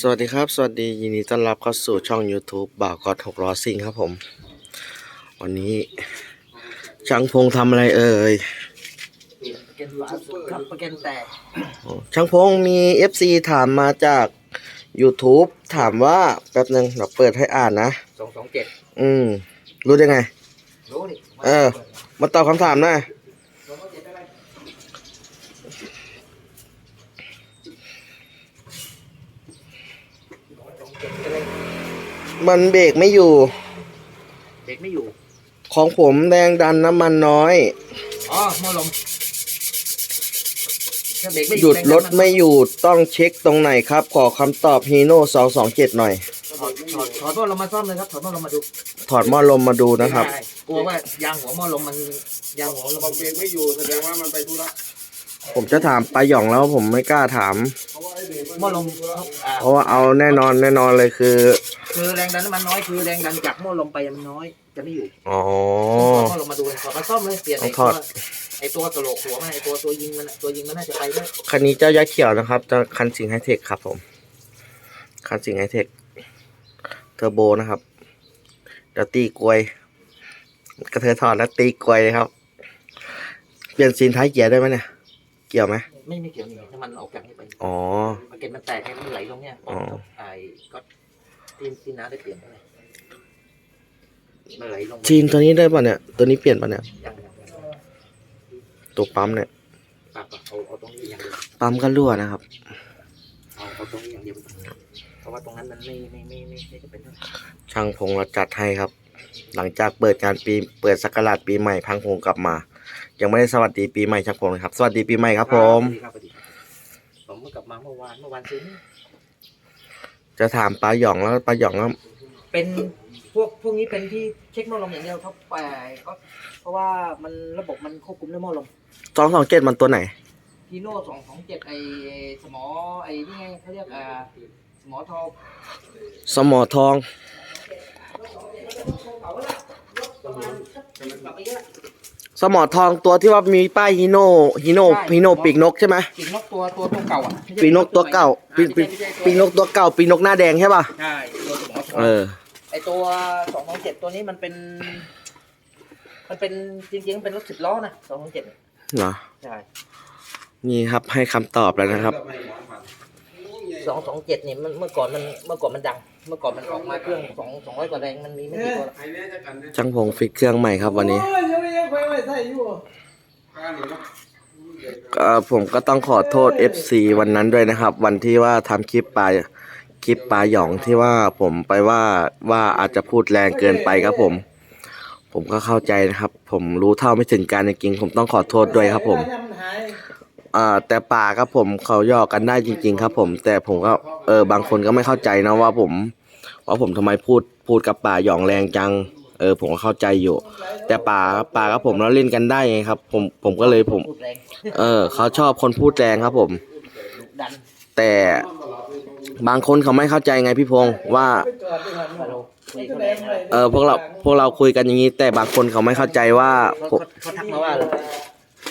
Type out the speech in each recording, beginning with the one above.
สวัสดีครับ สวัสดียินดีต้อนรับเข้าสู่ช่อง YouTube บ่าวกอดหกล้อซิ่งครับผม วันนี้ช่างพงทำอะไรเอ่ยประกันล่าสุดครับประกันแตกอ๋อช่างพงมี FC ถามมาจาก YouTube ถามว่าแป๊บหนึ่งเดี๋ยวเปิดให้อ่านนะ สองสองเจ็ดอืม รู้ได้ไง รู้ดิเออ มาตอบคำถามหน่อย สองสองเจ็ดอะไรสองเจ็ดอะไร มันเบรกไม่อยู่ เด็กไม่อยู่ ของผมแรงดันน้ำมันน้อย อ๋อหม้อลมถ้าเบรกไม่อหยุดรถแงไม่อยู่ต้องเช็คตรงไหนครับ ขอคำตอบฮีโน่227หน่อย ถอดถอดถอดหม้อลมมาซ่อมเลยครับ ถอดหม้อลมมาดูถอดหม้อลมมาดูนะครับ ใช่กลัวว่ายางหัวหม้อลมมันยางหัวลมบอมันกเบรกไม่อยู่แสดงว่ามันไปธุระ ผมจะถามปลาหย่องแล้วผมไม่กล้าถามเพราะว่าไอ้เบรกมันหม้อลมอ่าเพราะว่าเอาแน่นอนแน่นอนเลยคือ คือแรงดันน้ำมันน้อยคือแรงดันจากหม้อลมไปมันน้อย จะไม่อยู่อ๋อถอดหม้อลมมาดูถอดมาซ่อมเลยเปลี่ยนต้ไอ้องถตัอวด ไอ้ตัวตลกหัวมันไอ้ตัวตัวยิงมันอะตัวยิงมันน่าจะไปด้วยคันนี้เจ้ายักษ์เขียวนะครับจะคันสิงไฮเทคครับผมคันสิงไฮเทคเทอร์โบนะครับเดี๋ยวตีกลวย กระเทยถอดแล้วตีกลวยเลยครับ เปลี่ยนซีนท้ายเกียร์ได้ไหมเนี่ย เกี่ยวไหมไม่ไม่เกี่ยวนี่น้ำมันออกจากนี่ไปอ๋อ มันเก็ตมันแตกให้มันไหลลงเนี่ยอ๋อไอ้ก็ทีมทีน้าได้เปลี่ยนเท่าไหร่มันไหลลงซีนตัวนี้ได้ป่ะเนี่ย ตัวนี้เปลี่ยนป่ะเนี่ยยังยังยังตัวปั๊มเนี่ย ปากเอาเอาตรงนี้อย่างเดียวปั๊มก็รั่วนะครับ เอาเอาตรงนี้อย่างเดียวเพราะว่าตรงนั้นมันไม่ไม่ไม่ไม่ไม่จะเป็นเท่าไหร่ช่างพงเราจัดให้ครับ หลังจากเปิดการปี เปิดสักราชปีใหม่พังพงกลับมา ยังไม่ได้สวัสดีปีใหม่ช่างพงเลยครับ สวัสดีปีใหม่ครับ ผม สวัสดีครับสวัสดีครับผมเมื่อกลับมาเมื่อวานเมื่อวานซื้อนี่จะถามปลาหยองแล้วปลาหยองก็เป็นพวกพวกนี้เป็นที่เช็คหม้อลมอย่างเดียวครับแต่ก็เพราะว่ามันระบบมันควบคุมด้วยหม้อลมสองสองเจ็ดมันตัวไหนฮีโน่สองสองเจ็ดไอสมอไอนี่ไงเขาเรียกอ่าสมอทองสมอทอง สมอทองตัวที่ว่ามีป้ายฮิโน่ฮิโน่ฮิโน่ปีกนกใช่ไหมปีกนกตัวตัวตัวเก่าอะปีกนกตัวเก่าปีปีปีกนกตัวเก่าปีกนกหน้าแดงใช่ป่ะใช่ตัวสมอทองเออไอตัวสองสองเจ็ดตัวนี้มันเป็น มันเป็นจริงๆมันเป็นรถสิบล้อนะสองสองเจ็ดเหรอใช่นี่ครับให้คำตอบแล้วนะครับ สองสองเจ็ดนี่มันเมื่อก่อนมันเมื่อก่อนมันดัง เมื่อก่อนมันออกมาเครื่องสองสองร้อยกว่าแรงมันมีไม่กี่ตัวไอ้เนี่ยจะกันเนี่ยช่างพงฟิกเครื่องใหม่ครับวันนี้ข้าหนีเนาะก็ผมก็ต้องขอโทษ FC วันนั้นด้วยนะครับ วันที่ว่าทำคลิปปลาคลิปปลาหยองที่ว่าผมไปว่าว่าอาจจะพูดแรงเกินไปครับผม ผมก็เข้าใจนะครับ ผมรู้เท่าไม่ถึงการจริงๆผมต้องขอโทษด้วยครับผม อ่าแต่ป่าครับผมเขาหยอกกันได้จริง ๆ ครับ ผม แต่ผมก็เออบางคนก็ไม่เข้าใจนะว่าผมว่าผมทำไมพูดพูดกับป่าหยองแรงจัง เออ ผมก็เข้าใจอยู่ แต่ป่าป่ากับผมเราเล่นกันได้ไงครับ ผมผมก็เลยผมพูดแรงเออ เขาชอบคนพูดแรงครับ ผมดุดันแต่บางคนเขาไม่เข้าใจไงพี่พงษ์ว่าฮัลโหลไม่เขาแรงอะไรเออพวกเราพวกเราคุยกันอย่างนี้ แต่บางคนเขาไม่เข้าใจว่าเขาเขาเขาทักมาว่าเลย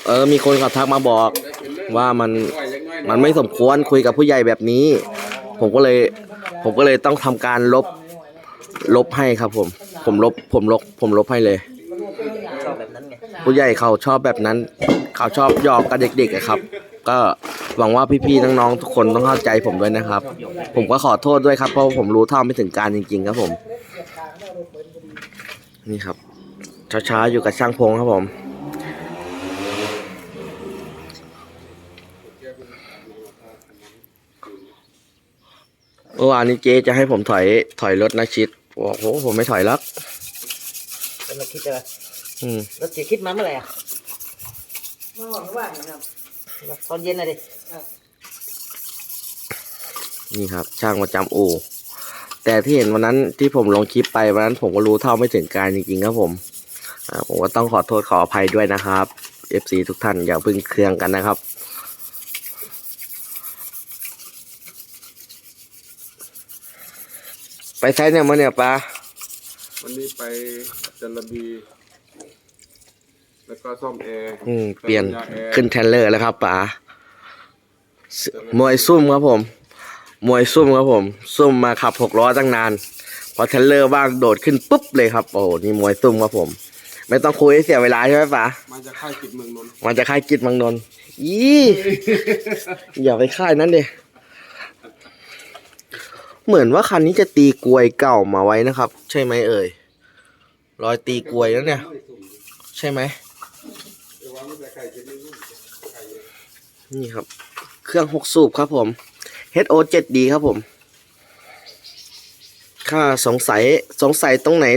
เออ มีคนเขาทักมาบอก ว่ามันมันไม่สมควรคุยกับผู้ใหญ่แบบนี้ ผมก็เลย ผมก็เลยต้องทำการลบลบให้ครับ ผม ผมลบ ผมลบ ผมลบให้เลย ผู้ใหญ่เขาชอบแบบนั้น เขาชอบหยอกกับเด็กๆอะครับ ก็หวังว่าพี่ๆน้องๆทุกคนต้องเข้าใจผมด้วยนะครับ ผมก็ขอโทษด้วยครับเพราะผมรู้เท่าไม่ถึงการจริง ๆ ครับผม นี่ครับช้าๆอยู่กับช่างพงครับผม เมื่อวานนี้เจ๊จะให้ผมถอยถอยรถนะชิดบอกโอ้โหผมไม่ถอยแล้วเป็นมาคิดอะไรอืมแล้วเสียคิดมาเมื่อไหร่อะเมื่อวานว่างครับตอนเย็นนะดินี่ครับ ช่างประจำอู่แต่ที่เห็นวันนั้นที่ผมลงคลิปไปวันนั้นผมก็รู้เท่าไม่ถึงการจริงๆครับผมอ่าผมก็ต้องขอโทษขออภัยด้วยนะครับ FC ทุกท่านอย่าเพึ่งเครื่องกันนะครับ ไปไซส์เนี่ยมาเนี่ยปลาวันนี้ไปจันทบี แล้วก็ซ่อมแอร์อืมเปลี่ยนแอร์ขึ้นเทรลเลอร์แล้วครับป๋ามวยซุ่มครับผม มวยซุ่มครับผม ซุ่มมาขับหกล้อตั้งนาน พอเทรลเลอร์ว่างโดดขึ้นปุ๊บเลยครับ โอ้โหนี่มวยซุ่มครับผม ไม่ต้องคุยให้เสียเวลาใช่ไหมป๋ามาจากค่ายกิจเมืองนนท์มันจะค่ายกิจมังนนท์ยี่อย่าไปค่ายนั้นเด เหมือนว่าคันนี้จะตีกลวยเก่ามาไว้นะครับ ใช่ไหมเอ่ยรอยตีกลวยแล้วเนี่ย ใช่ไหมนี่ครับ เครื่องหกสูบครับผม HO 7D ครับผม ถ้าสงสัยสงสัยตรงไหน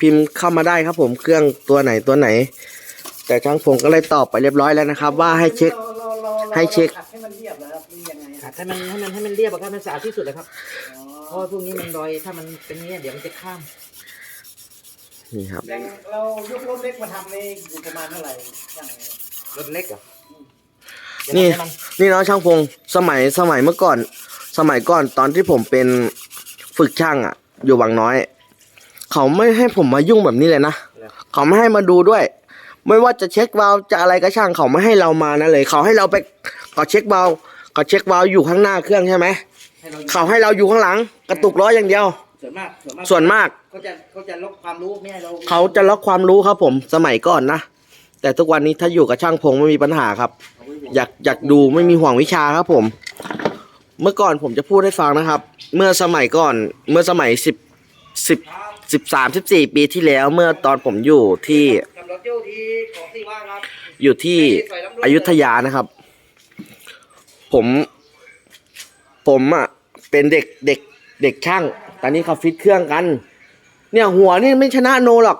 พิมพ์เข้ามาได้ครับผมเครื่องตัวไหนตัวไหน แต่ช่างผมก็เลยตอบไปเรียบร้อยแล้วนะครับ ว่าให้เช็คให้เช็ค ให้มันเรียบนะ ดให้มันให้มันให้มันเรียบอะครับมันสะอาดที่สุดเลยครับเพราะว่าพวกนี้มันรอยถ้ามันเป็นเนี้ยเดี๋ยวมันจะข้าม นี่ครับเรายกรถเล็กมาทำในอยู่ประมาณเท่าไหร่อย่างรถเล็กเหรอนี่เดี๋ยวมันี่เนาะช่างพงสมัยสมัยเมื่อก่อน สมัยก่อนตอนที่ผมเป็นฝึกช่างอะอยู่บางน้อย เขาไม่ให้ผมมายุ่งแบบนี้เลยนะเขาไม่ให้มาดูด้วย ไม่ว่าจะเช็ควาล์วจะอะไรก็ช่างเขาไม่ให้เรามานะเลย เขาให้เราไปเขาเช็ควาล์ว เขาเช็ควาล์วอยู่ข้างหน้าเครื่องใช่ไหมให้เราเขาให้เราอยู่ข้างหลัง กระตุกล้ออย่างเดียว ส่วนมากส่วนมากส่วนมาก เขาจะเขาจะลดความรู้ไม่ให้เราเขาจะล็อกความรู้ครับผมสมัยก่อนนะ แต่ทุกวันนี้ถ้าอยู่กับช่างพงไม่มีปัญหาครับ อยากอยากดูไม่มีห่วงวิชาครับผม เมื่อก่อนผมจะพูดให้ฟังนะครับ เมื่อสมัยก่อนเมื่อสมัยสิบสิบสิบสามสิบสี่ปีที่แล้วเมื่อตอนผมอยู่ที่กับรถเจ้าที่ของที่ว่าครับอยู่ที่อยุธยานะครับ ผม ผมอะ เป็นเด็กเด็ก เด็กช่าง ตอนนี้เขาฟิตเครื่องกัน เนี่ยหัวนี่ไม่ชนะโนหรอก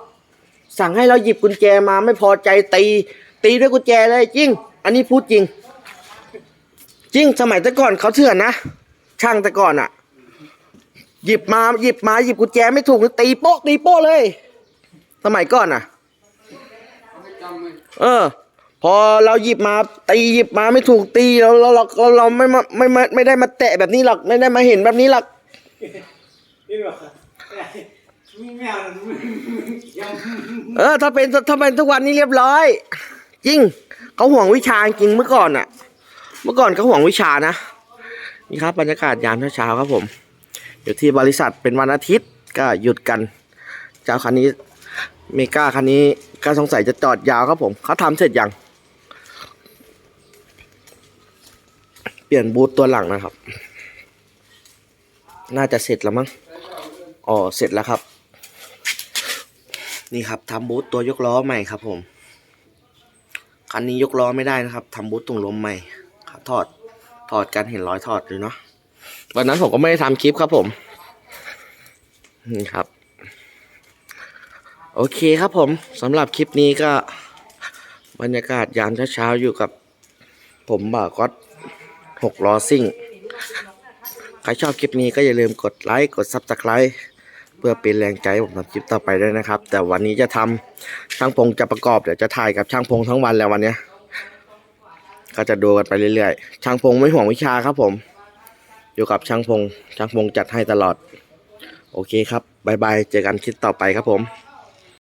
สั่งให้เราหยิบกุญแจมาไม่พอใจตี ตีด้วยกุญแจเลยจริง อันนี้พูดจริง จริงสมัยแต่ก่อนเขาเถื่อนนะ ช่างแต่ก่อนอะ หยิบมาหยิบมาหยิบกุญแจไม่ถูกตีโป๊ะตีโป๊ะเลย สมัยก่อนอะไม่จำเลยเออ พอเราหยิบมาตีหยิบมาไม่ถูกตีเราเราเราเราเราไม่มาไม่ไม่ไม่ได้มาแตะแบบนี้หรอกไม่ได้มาเห็นแบบนี้หรอกนี่หรอไม่เอายังเออถ้าเป็นถ้าเป็นทุกวันนี้เรียบร้อยจริงเขาห่วงวิชาจริงเมื่อก่อนอะเมื่อก่อนเขาห่วงวิชานะนี่ครับบรรยากาศยามเช้าๆครับผมอยู่ที่บริษัทเป็นวันอาทิตย์ก็หยุดกัน เจ้าคันนี้เมกาคันนี้ก็สงสัยจะจอดยาวครับผมเขาทำเสร็จยัง เปลี่ยนบูทตัวหลังนะครับ น่าจะเสร็จแล้วมั้ง อ๋อ เสร็จแล้วครับ นี่ครับทำบูทตัวยกล้อใหม่ครับผม คันนี้ยกล้อไม่ได้นะครับทำบูทตรงลมใหม่ครับถอด ถอดกันเห็นรอยถอดเลยเนาะ วันนั้นผมก็ไม่ได้ทำคลิปครับผม นี่ครับ โอเคครับผมสำหรับคลิปนี้ก็ บรรยากาศยามเช้าๆอยู่กับผมบ่าวก็ หกล้อซิ่ง ใครชอบคลิปนี้ก็อย่าลืมกดไลค์กดซับสไคร b ์เพื่อเป็นแรงใจผมทำคลิปต่อไปด้วยนะครับ แต่วันนี้จะทำช่างพงจะประกอบเดี๋ยวจะถ่ายกับช่างพงทั้งวันแล้ววันเนี้ยก็จะดูกันไปเรื่อยๆ ช่างพงไม่ห่วงวิชาครับผม อยู่กับช่างพงช่างพงจัดให้ตลอด โอเคครับบายบายเจอกันคลิปต่อไปครับผม